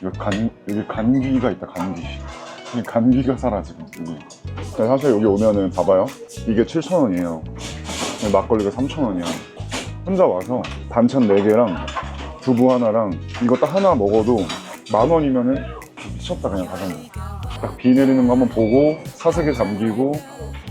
이거 간, 여기 감기가 있다, 감기. 이 감기가 사라지고, 여기. 사실 여기 오면은 봐봐요. 이게 7,000원이에요. 막걸리가 3,000원이야. 혼자 와서 반찬 4개랑 두부 하나랑 이거 딱 하나 먹어도 만 원이면은 미쳤다, 그냥 가성비. 딱비 내리는 거 한번 보고 사색에 잠기고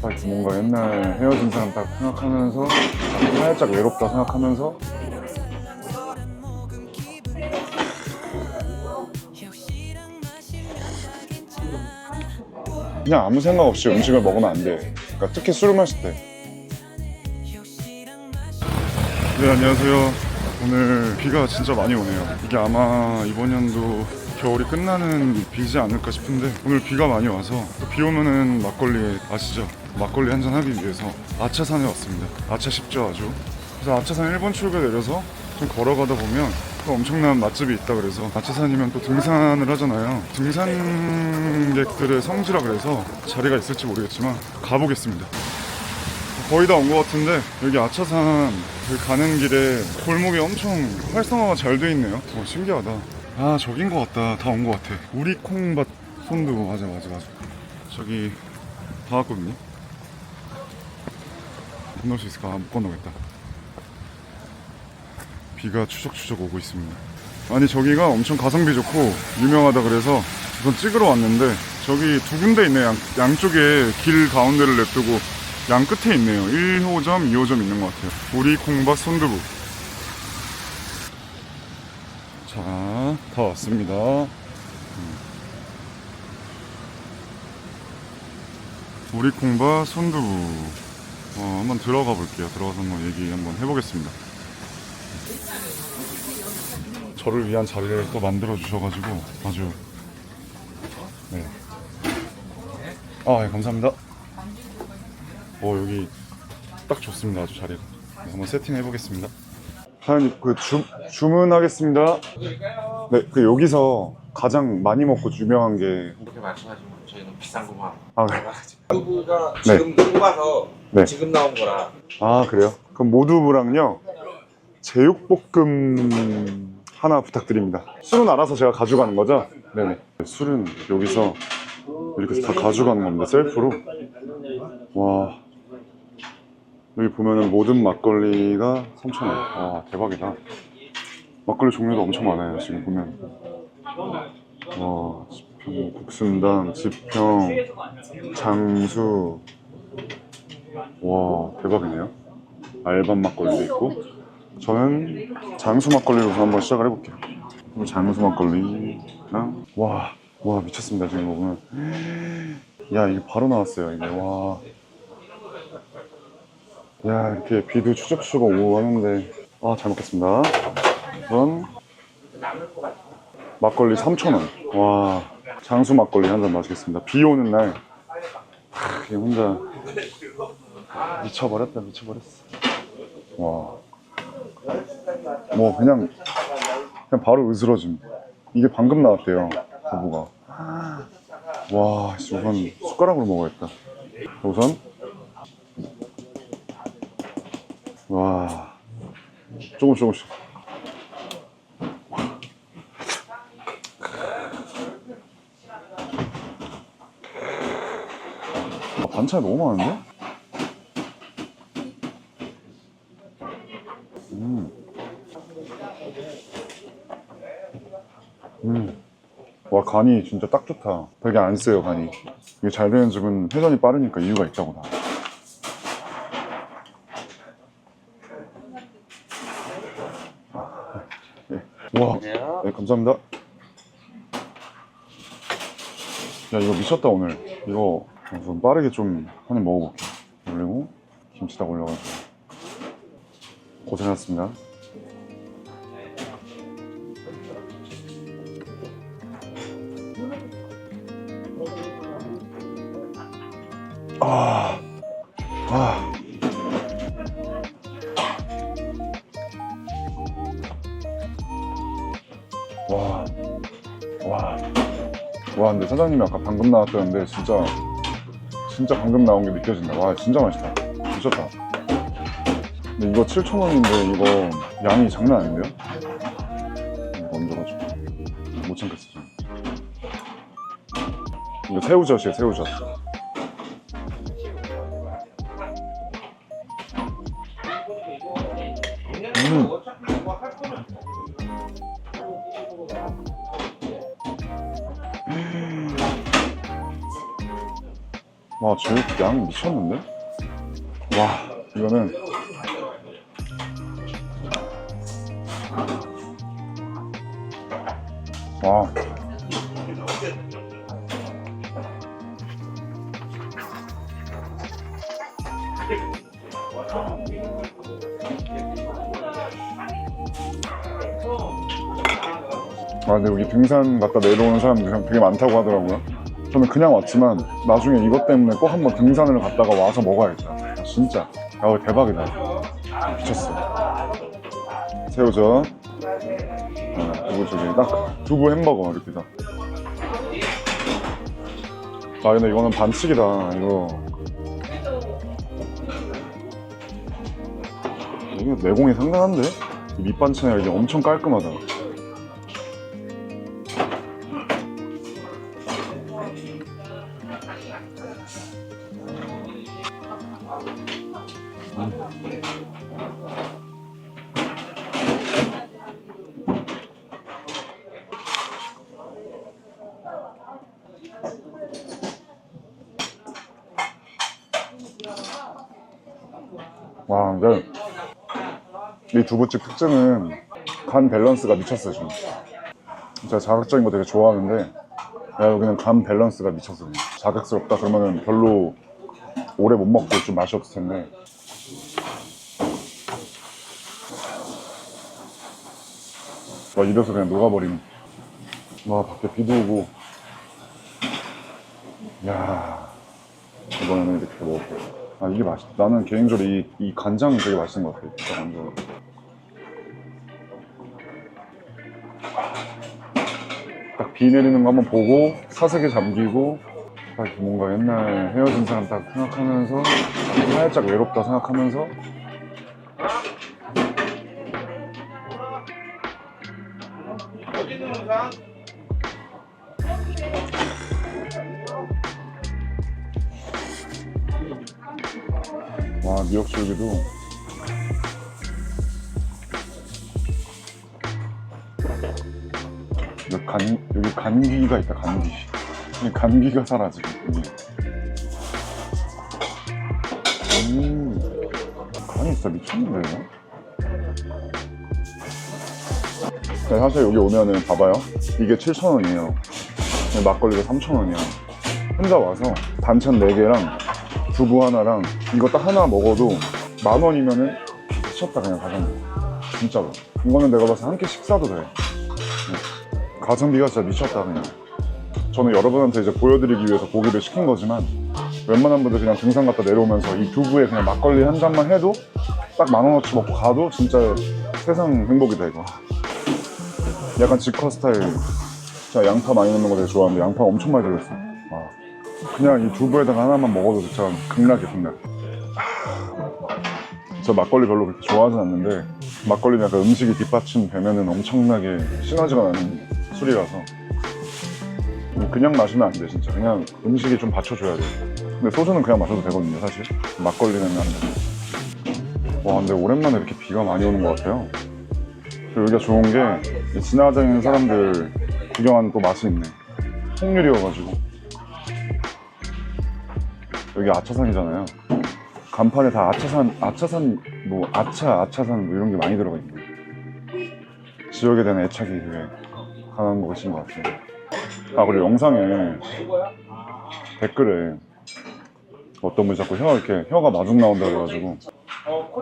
딱 뭔가 옛날 헤어진 사람 딱 생각하면서 살짝 외롭다 생각하면서 그냥 아무 생각 없이 음식을 먹으면 안 돼. 그러니까 특히 술을 마실 때. 네, 안녕하세요. 오늘 비가 진짜 많이 오네요. 이게 아마 이번 연도 겨울이 끝나는 비지 않을까 싶은데 오늘 비가 많이 와서 또비 오면은 막걸리 아시죠? 막걸리 한 잔 하기 위해서 아차산에 왔습니다. 아차 쉽죠 아주. 그래서 아차산 1번 출구에 내려서 좀 걸어가다 보면 또 엄청난 맛집이 있다 그래서 아차산이면 또 등산을 하잖아요. 등산객들의 성지라 그래서 자리가 있을지 모르겠지만 가보겠습니다. 거의 다 온 것 같은데 여기 아차산 여기 가는 길에 골목이 엄청 활성화가 잘 돼 있네요. 어, 신기하다. 아 저긴 것 같다. 다 온 것 같아. 우리 콩밭 손두부 맞아 맞아 맞아. 저기 다 왔거든요. 건널 수 있을까? 아, 못 건너겠다. 비가 추적추적 오고 있습니다. 아니 저기가 엄청 가성비 좋고 유명하다 그래서 우선 찍으러 왔는데 저기 두 군데 있네 양, 양쪽에 길 가운데를 냅두고 양 끝에 있네요. 1호점 2호점 있는 것 같아요. 우리 콩밭 손두부. 자다 왔습니다. 음. 우리 콩밭 손두부. 어, 한번 들어가 볼게요. 들어가서 한번 얘기 한번 해보겠습니다 저를 위한 자리를 또 만들어 주셔가지고 아주 네. 아, 예, 감사합니다. 어, 여기 딱 좋습니다. 아주 자리가. 네, 한번 세팅해 보겠습니다. 사장님, 그 주, 주문하겠습니다. 네, 그 여기서 가장 많이 먹고 유명한 게 그렇게 말씀하시면 저희는 비싼 거만 아, 네. 두부가 네. 지금 뽑아서 네. 지금 나온 거라 아, 그래요? 그럼 모두부랑요. 제육볶음 하나 부탁드립니다. 술은 알아서 제가 가져가는 거죠? 네네. 술은 여기서 이렇게 다 가져가는 겁니다. 셀프로. 와. 여기 보면은 모든 막걸리가 3,000원. 와, 대박이다. 막걸리 종류도 엄청 많아요, 지금 보면. 와, 지평, 국순당, 지평, 장수. 와, 대박이네요. 알밤 막걸리도 있고. 저는 장수 막걸리로 한번 시작을 해볼게요. 장수 막걸리랑 와, 와 미쳤습니다 지금 먹으면. 야 이게 바로 나왔어요 이게 와. 야 이렇게 비도 추적추적 오고 하는데 아 잘 먹겠습니다. 우선 막걸리 3,000원. 와 장수 막걸리 한 잔 마시겠습니다. 비 오는 날. 하, 이게 혼자 미쳐버렸다 미쳐버렸어. 와. 뭐 그냥 그냥 바로 으스러짐. 이게 방금 나왔대요 두부가. 와, 씨, 우선 숟가락으로 먹어야겠다. 우선 와 조금 조금씩. 아, 반찬이 너무 많은데? 와 간이 진짜 딱 좋다. 되게 안 세요 간이. 이게 잘 되는 집은 회전이 빠르니까 이유가 있다고 다 네. 와. 네, 감사합니다. 야 이거 미쳤다 오늘. 이거 우선 빠르게 좀한입 먹어볼게. 올리고 김치 딱 올려가지고 고생하셨습니다 아, 아. 와, 와, 와, 근데 사장님이 아까 방금 나왔다는데 진짜, 진짜 방금 나온 게 느껴진다. 와, 진짜 맛있다. 미쳤다. 이거 7,000원인데 이거 양이 장난 아닌데요? 얹어가지고. 못. 괜찮겠어 좀. 이거 새우젓이에요 새우젓 음. 와 제육 양 미쳤는데? 와 이거는 와. 아 근데 여기 등산 갔다 내려오는 사람들이 되게 많다고 하더라고요. 저는 그냥 왔지만 나중에 이것 때문에 꼭 한번 등산을 갔다가 와서 먹어야겠다. 아, 진짜. 야 대박이다. 미쳤어. 새우젓 아, 그리고 저기 딱 두부 햄버거 이렇게 다. 아 근데 이거는 반칙이다 이거 이거 내공이 상당한데? 이 밑반찬이 이게 엄청 깔끔하다 이 두부집 특징은 간 밸런스가 미쳤어요 지금 제가 자극적인 거 되게 좋아하는데 야 여기는 간 밸런스가 미쳤어 그냥. 자극스럽다 그러면은 별로 오래 못 먹고 좀 맛이 없을 텐데. 와 입에서 그냥 녹아버리는 와 밖에 비도 오고. 야 이번에는 이렇게 먹을게 아 이게 맛있 나는 개인적으로 이, 이 간장이 되게 맛있는 것 같아 진짜 완전. 딱비 내리는 거 한번 보고 사색에 잠기고 딱 이렇게 뭔가 옛날 헤어진 사람 딱 생각하면서 살짝 외롭다 생각하면서 와 미역줄기도. 여기 간, 여기 감기가 있다 감기. 이 감기가 사라지고. 음 간이 진짜 미쳤는데 이거? 네, 사실 여기 오면은 봐봐요. 이게 7,000원이에요. 막걸리가 3,000원이야. 혼자 와서 반찬 4개랑 두부 하나랑 이거 딱 하나 먹어도 만 원이면은 미쳤다 그냥 가성비. 진짜로. 이거는 내가 봐서 한끼 식사도 돼. 응. 가성비가 진짜 미쳤다 그냥. 저는 여러분한테 이제 보여드리기 위해서 고기를 시킨 거지만 웬만한 분들 그냥 등산 갔다 내려오면서 이 두부에 그냥 막걸리 한 잔만 해도 딱 만 원어치 먹고 가도 진짜 세상 행복이다 이거. 약간 직화 스타일. 제가 양파 많이 넣는 거 되게 좋아하는데 양파 엄청 많이 들어있어. 아. 그냥 이 두부에다가 하나만 먹어도 진짜 극락이야 극락 저 막걸리 별로 그렇게 좋아하진 않는데 막걸리는 약간 음식이 뒷받침되면은 엄청나게 시너지가 나는 술이라서. 그냥 마시면 안 돼 진짜. 그냥 음식이 좀 받쳐줘야 돼 근데 소주는 그냥 마셔도 되거든요 사실. 막걸리는 안 돼. 와 근데 오랜만에 이렇게 비가 많이 오는 것 같아요. 여기가 좋은 게이 지나다니는 사람들 구경하는 또 맛이 있네. 홍률이어가지고 여기 아차산이잖아요. 간판에 다 아차산, 아차산, 뭐, 아차, 아차산, 뭐 이런 게 많이 들어가 있네. 지역에 대한 애착이 되게 강한 것인 것 같아요. 아, 그리고 영상에 댓글에 어떤 분이 자꾸 혀, 이렇게 혀가 마중 나온다 그래가지고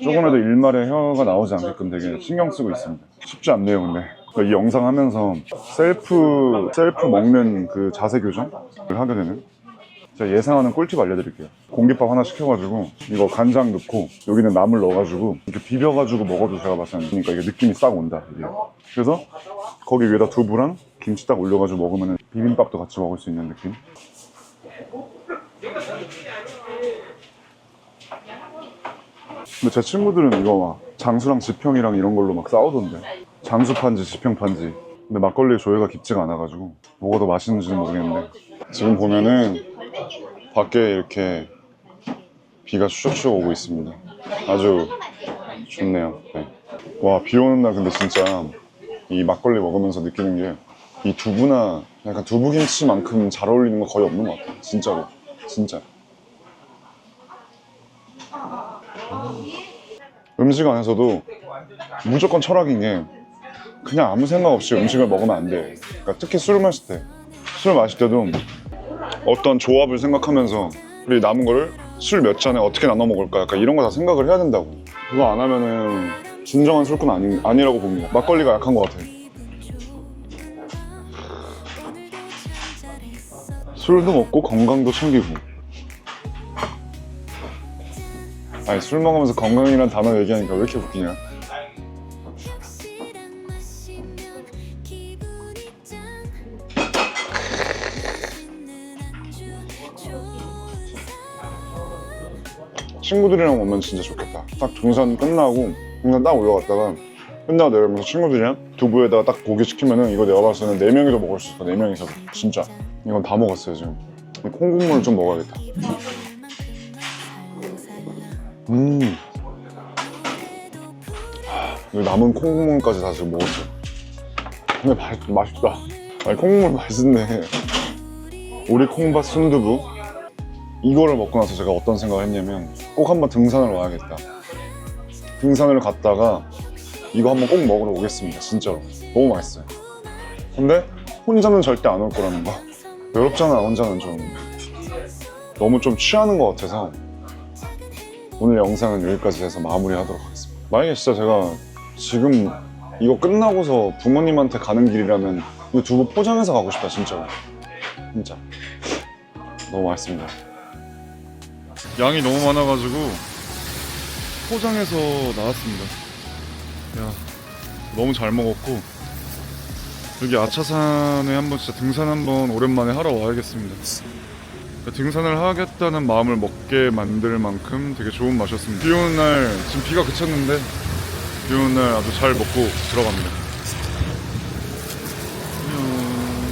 조금이라도 일말에 혀가 나오지 않게끔 되게 신경 쓰고 있습니다. 쉽지 않네요, 근데. 이 영상 하면서 셀프, 셀프 먹는 그 자세 교정을 하게 되는 제가 예상하는 꿀팁 알려드릴게요. 공깃밥 하나 시켜가지고 이거 간장 넣고 여기는 나물 넣어가지고 이렇게 비벼가지고 먹어도 제가 봤을 때 그러니까 이게 느낌이 싹 온다. 이게. 그래서 거기 위에다 두부랑 김치 딱 올려가지고 먹으면 비빔밥도 같이 먹을 수 있는 느낌. 근데 제 친구들은 이거 막 장수랑 지평이랑 이런 걸로 막 싸우던데. 장수 판지, 지평 판지. 근데 막걸리 조회가 깊지가 않아가지고 더 맛있는지는 모르겠는데 지금 보면은 밖에 이렇게 비가 추적추적 오고 있습니다. 아주 좋네요. 네. 와, 비 오는 날 근데 진짜 이 막걸리 먹으면서 느끼는 게 이 두부나 약간 두부김치만큼 잘 어울리는 거 거의 없는 것 같아요. 진짜로. 진짜. 음식 안에서도 무조건 철학인 게 그냥 아무 생각 없이 음식을 먹으면 안 돼. 그러니까 특히 술 마실 때. 술 마실 때도 어떤 조합을 생각하면서 우리 남은 거를 술 몇 잔에 어떻게 나눠 먹을까 약간 이런 거 다 생각을 해야 된다고. 그거 안 하면은 진정한 술꾼 아니, 아니라고 봅니다. 막걸리가 약한 것 같아요. 술도 먹고 건강도 챙기고. 아니 술 먹으면서 건강이란 단어 얘기하니까 왜 이렇게 웃기냐? 친구들이랑 오면 진짜 좋겠다. 딱 등산 끝나고 등산 딱 올라갔다가 끝나고 내려오면서 친구들이랑 두부에다가 딱 고기 시키면은 이거 내가 봤을 때는 네 명이서 먹을 수 있어. 네 명이서 진짜 이건 다 먹었어요 지금. 이 콩국물 좀 먹어야겠다. 음. 이 남은 콩국물까지 다 지금 먹었어. 근데 맛, 맛있다. 아니 콩국물 맛있네. 우리 콩밭 순두부 이거를 먹고 나서 제가 어떤 생각을 했냐면 꼭 한번 등산을 와야겠다. 등산을 갔다가 이거 한번 꼭 먹으러 오겠습니다. 진짜로. 너무 맛있어요. 근데 혼자는 절대 안 올 거라는 거. 외롭잖아, 혼자는 좀. 너무 좀 취하는 것 같아서 오늘 영상은 여기까지 해서 마무리하도록 하겠습니다. 만약에 진짜 제가 지금 이거 끝나고서 부모님한테 가는 길이라면 이 두부 포장해서 가고 싶다, 진짜로. 진짜. 너무 맛있습니다. 양이 너무 많아가지고 포장해서 나왔습니다. 야, 너무 잘 먹었고 여기 아차산에 한번 진짜 등산 한번 오랜만에 하러 와야겠습니다. 등산을 하겠다는 마음을 먹게 만들 만큼 되게 좋은 맛이었습니다. 비 오는 날 지금 비가 그쳤는데 비 오는 날 아주 잘 먹고 들어갑니다.